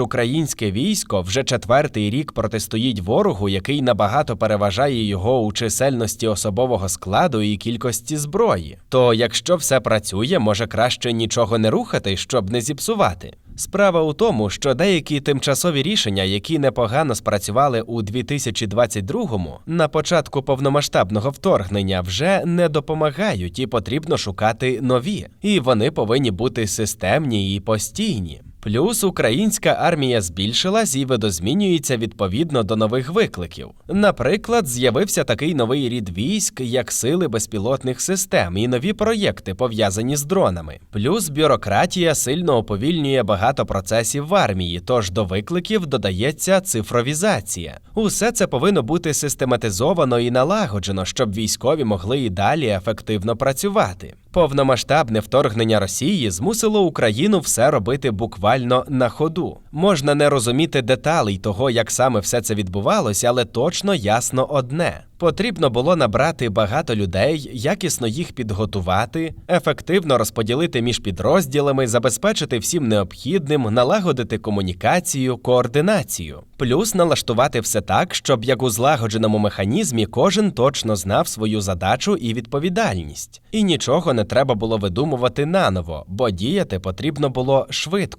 Українське військо вже четвертий рік протистоїть ворогу, який набагато переважає його у чисельності особового складу і кількості зброї. То якщо все працює, може краще нічого не рухати, щоб не зіпсувати. Справа у тому, що деякі тимчасові рішення, які непогано спрацювали у 2022-му, на початку повномасштабного вторгнення, вже не допомагають і потрібно шукати нові. І вони повинні бути системні і постійні. Плюс українська армія збільшилась і видозмінюється відповідно до нових викликів. Наприклад, з'явився такий новий рід військ, як сили безпілотних систем, і нові проєкти пов'язані з дронами. Плюс бюрократія сильно уповільнює багато процесів в армії, тож до викликів додається цифровізація. Усе це повинно бути систематизовано і налагоджено, щоб військові могли і далі ефективно працювати. Повномасштабне вторгнення Росії змусило Україну все робити буквально на ходу. Можна не розуміти деталей того, як саме все це відбувалося, але точно ясно одне: потрібно було набрати багато людей, якісно їх підготувати, ефективно розподілити між підрозділами, забезпечити всім необхідним, налагодити комунікацію, координацію, плюс налаштувати все так, щоб як у злагодженому механізмі кожен точно знав свою задачу і відповідальність. І нічого не треба було видумувати наново, бо діяти потрібно було швидко.